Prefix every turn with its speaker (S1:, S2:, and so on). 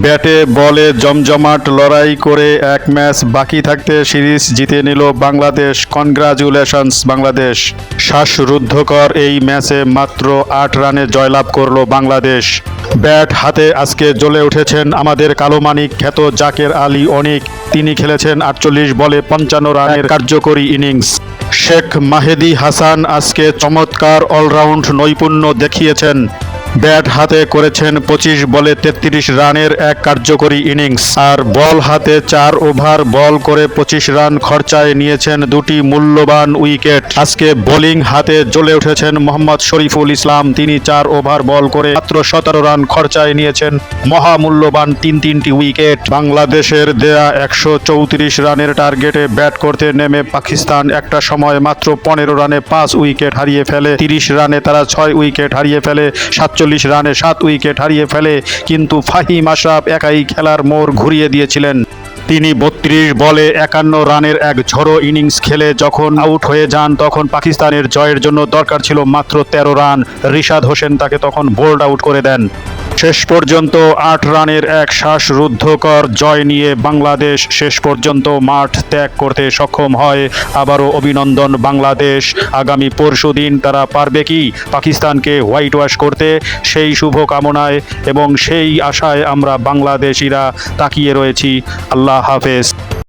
S1: ব্যাটে বলে জমজমাট লড়াই করে এক ম্যাচ বাকি থাকতে সিরিজ জিতে নিল বাংলাদেশ। কনগ্রাচুলেশনস, বাংলাদেশ। শ্বাসরুদ্ধকর এই ম্যাচে মাত্র আট রানে জয়লাভ করল বাংলাদেশ। ব্যাট হাতে আজকে জ্বলে উঠেছেন আমাদের কালোমানিক খ্যাত জাকের আলী অনিক। তিনি খেলেছেন আটচল্লিশ বলে পঞ্চান্ন রানের কার্যকরী ইনিংস। শেখ মাহেদি হাসান আজকে চমৎকার অলরাউন্ড নৈপুণ্য দেখিয়েছেন। ব্যাট হাতে করেছেন পঁচিশ বলে তেত্রিশ রানের এক কার্যকরী ইনিংস। আর বল হাতে চার ওভার, বল করে পঁচিশ রান খরচায় নিয়েছেন দুটি মূল্যবান উইকেট। আজকে বোলিং হাতে জ্বলে উঠেছেন মোহাম্মদ শরীফুল ইসলাম। তিনি চার ওভার, বল করে মাত্র সতেরো রান খরচায় নিয়েছেন মহামূল্যবান তিন তিনটি উইকেট। বাংলাদেশের দেয়া একশো চৌত্রিশ রানের টার্গেটে ব্যাট করতে নেমে পাকিস্তান একটা সময় মাত্র পনেরো রানে পাঁচ উইকেট হারিয়ে ফেলে। তিরিশ রানে তারা ছয় উইকেট হারিয়ে ফেলে, সাতচল্লিশ রানে সাত উইকেট হারিয়ে ফেলে, কিন্তু ফাহিম আশরাফ একাই খেলার মোড় ঘুরিয়ে দিয়েছিলেন। তিনি বত্রিশ বলে একান্ন রানের এক ঝড়ো ইনিংস খেলে যখন আউট হয়ে যান, তখন পাকিস্তানের জয়ের জন্য দরকার ছিল মাত্র তেরো রান। রিশাদ হোসেন তাকে তখন বোল্ড আউট করে দেন। শেষ পর্যন্ত আট রানের এক শ্বাসরুদ্ধকর জয় নিয়ে বাংলাদেশ শেষ পর্যন্ত মাঠ ত্যাগ করতে সক্ষম হয়। আবারও অভিনন্দন বাংলাদেশ। আগামী পরশু দিন তারা পারবে কি পাকিস্তানকে হোয়াইট ওয়াশ করতে? সেই শুভ কামনায় এবং সেই আশায় আমরা বাংলাদেশিরা তাকিয়ে রয়েছি। আল্লাহ হাফেজ।